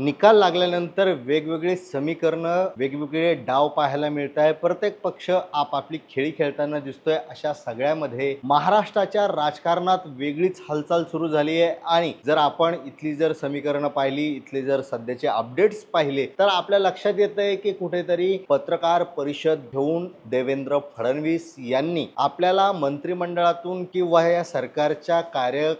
निकाल लागल्यानंतर वेगवेगळे समीकरणं वेगवेगळे डाव पाहायला मिळत आहे प्रत्येक पक्ष आपापली खेळी खेळताना दिसतोय. अशा सगळ्यामध्ये महाराष्ट्राच्या राजकारणात वेगळीच हालचाल सुरू झाली आहे आणि जर आपण इथली जर समीकरणं पाहिली इथले जर सध्याचे अपडेट्स पाहिले तर आपल्या लक्षात येत आहे की कुठेतरी पत्रकार परिषद घेऊन देवेंद्र फडणवीस यांनी आपल्याला मंत्रिमंडळातून किंवा या सरकारच्या कार्य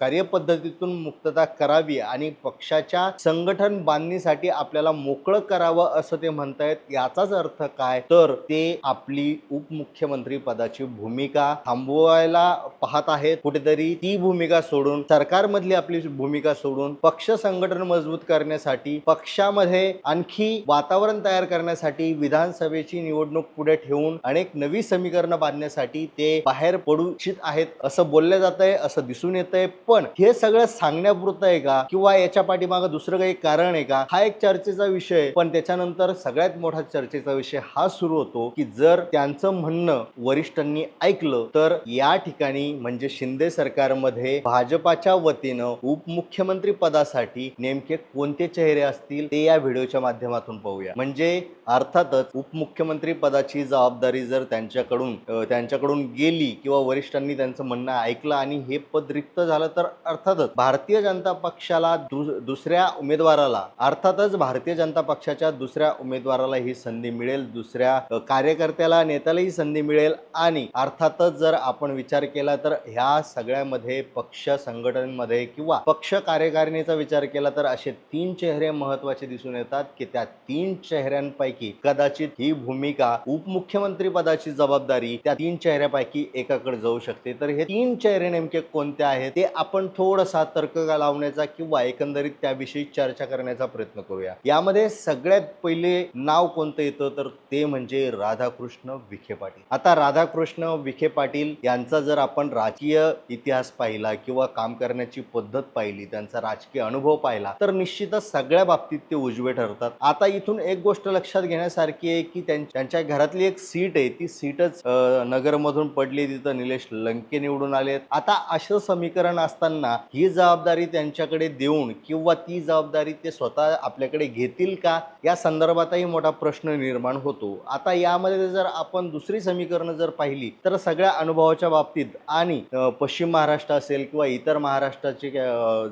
कार्यपद्धतीतून मुक्तता करावी आणि पक्षाच्या संघ संघटन बांधणीसाठी आपल्याला मोकळं करावं असं ते म्हणतायत याचाच अर्थ काय? तर ते आपली उपमुख्यमंत्री पदाची भूमिका थांबवायला पाहत आहेत. कुठेतरी ती भूमिका सोडून सरकारमधली आपली भूमिका सोडून पक्ष संघटन मजबूत करण्यासाठी पक्षामध्ये आणखी वातावरण तयार करण्यासाठी विधानसभेची निवडणूक पुढे ठेवून अनेक नवी समीकरणं बांधण्यासाठी ते बाहेर पडू इच्छित आहेत असं बोललं जात आहे असं दिसून येत आहे पण हे सगळं सांगण्यापुरतं आहे का? किंवा याच्या पाठीमागं दुसरं काही कारण आहे का? हा एक चर्चेचा विषय पण त्याच्यानंतर सगळ्यात मोठा चर्चेचा विषय हा सुरू होतो की जर त्यांचं म्हणणं वरिष्ठांनी ऐकलं तर या ठिकाणी म्हणजे शिंदे सरकारमध्ये भाजपाच्या वतीनं उपमुख्यमंत्री पदासाठी नेमके कोणते चेहरे असतील ते या व्हिडिओच्या माध्यमातून पाहूया. म्हणजे अर्थातच उपमुख्यमंत्री पदाची जबाबदारी जर त्यांच्याकडून त्यांच्याकडून गेली किंवा वरिष्ठांनी त्यांचं म्हणणं ऐकलं आणि हे पद रिक्त झालं तर अर्थातच भारतीय जनता पक्षाला दुसऱ्या उमेदवार उमेदवाराला. अर्थातच भारतीय जनता पक्षाच्या दुसऱ्या उमेदवाराला ही संधी मिळेल दुसऱ्या कार्यकर्त्याला नेत्याला ही संधी मिळेल आणि अर्थातच जर आपण विचार केला तर ह्या सगळ्यामध्ये पक्ष संघटनेमध्ये किंवा पक्ष कार्यकारिणीचा विचार केला तर असे तीन चेहरे महत्त्वाचे दिसून येतात की त्या तीन चेहऱ्यांपैकी कदाचित ही भूमिका उपमुख्यमंत्री पदाची जबाबदारी त्या तीन चेहऱ्यापैकी एकाकडे जाऊ शकते. तर हे तीन चेहरे नेमके कोणते आहेत? ते आपण थोडासा तर्क लावण्याचा किंवा एकंदरीत त्याविषयी चर्चा करण्याचा प्रयत्न करूया. यामध्ये सगळ्यात पहिले नाव कोणतं येतं? तर ते म्हणजे राधाकृष्ण विखे पाटील. आता राधाकृष्ण विखे पाटील यांचा जर आपण राजकीय इतिहास पाहिला किंवा काम करण्याची पद्धत पाहिली त्यांचा राजकीय अनुभव पाहिला तर निश्चितच सगळ्या बाबतीत ते उजवे ठरतात. आता इथून एक गोष्ट लक्षात घेण्यासारखी आहे की त्यांच्या घरातली एक सीट आहे. ती सीटच नगरमधून पडली तिथं निलेश लंके निवडून आलेत आता असं समीकरण असताना ही जबाबदारी त्यांच्याकडे देऊन किंवा ती जबाबदारी ते स्वतः आपल्याकडे घेतील का? या संदर्भातही मोठा प्रश्न निर्माण होतो. आता यामध्ये जर आपण दुसरी समीकरणं जर पाहिली तर सगळ्या अनुभवाच्या बाबतीत आणि पश्चिम महाराष्ट्र असेल किंवा इतर महाराष्ट्राची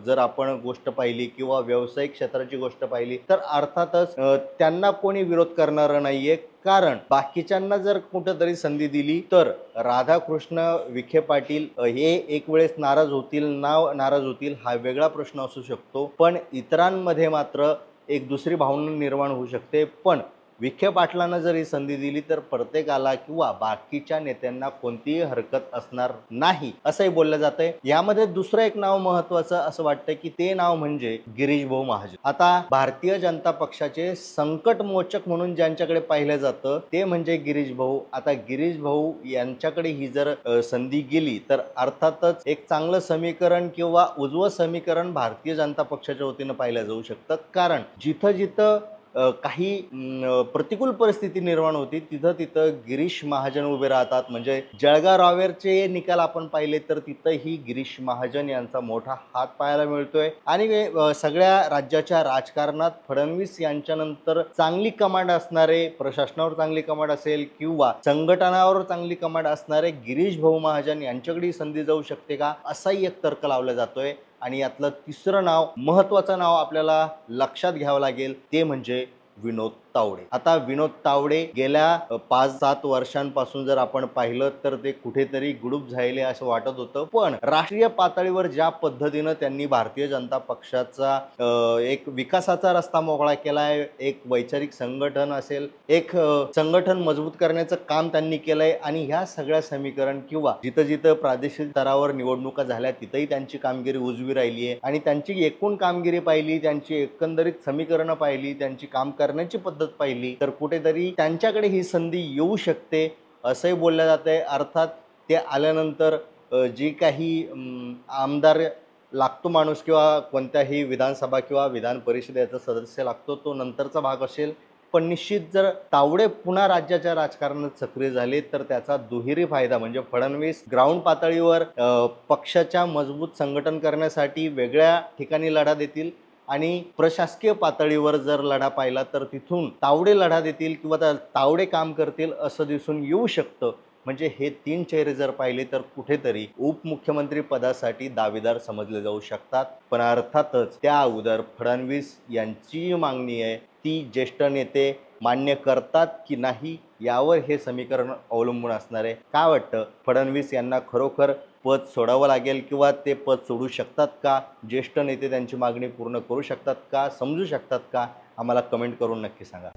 जर आपण गोष्ट पाहिली किंवा व्यावसायिक क्षेत्राची गोष्ट पाहिली तर अर्थातच त्यांना कोणी विरोध करणारं नाहीये. कारण बाकीच्यांना जर कुठंतरी संधी दिली तर राधाकृष्ण विखे पाटील हे एक वेळेस नाराज होतील नाव नाराज होतील हा वेगळा प्रश्न असू शकतो. पण इतरांमध्ये मात्र एक दुसरी भावना निर्माण होऊ शकते. पण विखे पाटलांना जर ही संधी दिली तर प्रत्येकाला किंवा बाकीच्या नेत्यांना कोणतीही हरकत असणार नाही असंही बोललं जातंय. यामध्ये दुसरं एक नाव महत्वाचं असं वाटतं की ते नाव म्हणजे गिरीश भाऊ महाजन. आता भारतीय जनता पक्षाचे संकट मोचक म्हणून ज्यांच्याकडे पाहिलं जातं ते म्हणजे गिरीश भाऊ. आता गिरीश भाऊ यांच्याकडे ही जर संधी गेली तर अर्थातच एक चांगलं समीकरण किंवा उजवं समीकरण भारतीय जनता पक्षाच्या वतीनं पाहिलं जाऊ शकतं. कारण जिथं जिथं काही प्रतिकूल परिस्थिती निर्माण होती. तिथं तिथं गिरीश महाजन उभे राहतात. म्हणजे जळगाव रावेरचे निकाल आपण पाहिले तर तिथंही गिरीश महाजन यांचा मोठा हात पाहायला मिळतोय. आणि सगळ्या राज्याच्या राजकारणात फडणवीस यांच्यानंतर चांगली कमांड असणारे प्रशासनावर चांगली कमांड असेल किंवा संघटनावर चांगली कमांड असणारे गिरीश भाऊ महाजन यांच्याकडे संधी जाऊ शकते का? असाही एक तर्क लावला जातोय. आणि यातलं तिसरं नाव महत्वाचं नाव आपल्याला लक्षात घ्यावं लागेल ते म्हणजे विनोद तावडे. आता विनोद तावडे गेल्या पाच सात वर्षांपासून जर आपण पाहिलं तर ते कुठेतरी गुडूप झालेले असं वाटत होतं. पण राष्ट्रीय पातळीवर ज्या पद्धतीनं त्यांनी भारतीय जनता पक्षाचा एक विकासाचा रस्ता मोकळा केलाय एक वैचारिक संघटन असेल एक संघटन मजबूत करण्याचं काम त्यांनी केलंय आणि ह्या सगळ्या समीकरण किंवा जिथं जिथं प्रादेशिक स्तरावर निवडणुका झाल्या तिथंही त्यांची कामगिरी उजवी राहिली आहे आणि त्यांची एकूण कामगिरी पाहिली त्यांची एकंदरीत समीकरणं पाहिली त्यांची काम करण्याची पद्धत पाहिली तर कुठेतरी त्यांच्याकडे ही संधी येऊ शकते असंही बोललं जात आहे अर्थात ते आल्यानंतर जी काही आमदार लागतो माणूस किंवा कोणत्याही विधानसभा किंवा विधान परिषदेचा सदस्य लागतो तो नंतरचा भाग असेल. पण निश्चित जर तावडे पुन्हा राज्याच्या राजकारणात सक्रिय झाले तर त्याचा दुहेरी फायदा म्हणजे फडणवीस ग्राउंड पातळीवर पक्षाच्या मजबूत संघटन करण्यासाठी वेगळ्या ठिकाणी लढा देतील. आणि प्रशासकीय पातळीवर जर लढा पाहिला तर तिथून तावडे लढा देतील किंवा त्या तावडे काम करतील असं दिसून येऊ शकतं. म्हणजे हे तीन चेहरे जर पाहिले तर कुठेतरी उपमुख्यमंत्री पदासाठी दावेदार समजले जाऊ शकतात. पण अर्थातच त्या अगोदर फडणवीस यांची मागणी आहे ती ज्येष्ठ नेते मान्य करतात की नाही यावर हे समीकरण अवलंबून असणार आहे. काय वाटतं? फडणवीस यांना खरोखर पद सोडावं लागेल किंवा ते पद सोडू शकतात का? ज्येष्ठ नेते त्यांची मागणी पूर्ण करू शकतात का? समजू शकतात का? आम्हाला कमेंट करून नक्की सांगा.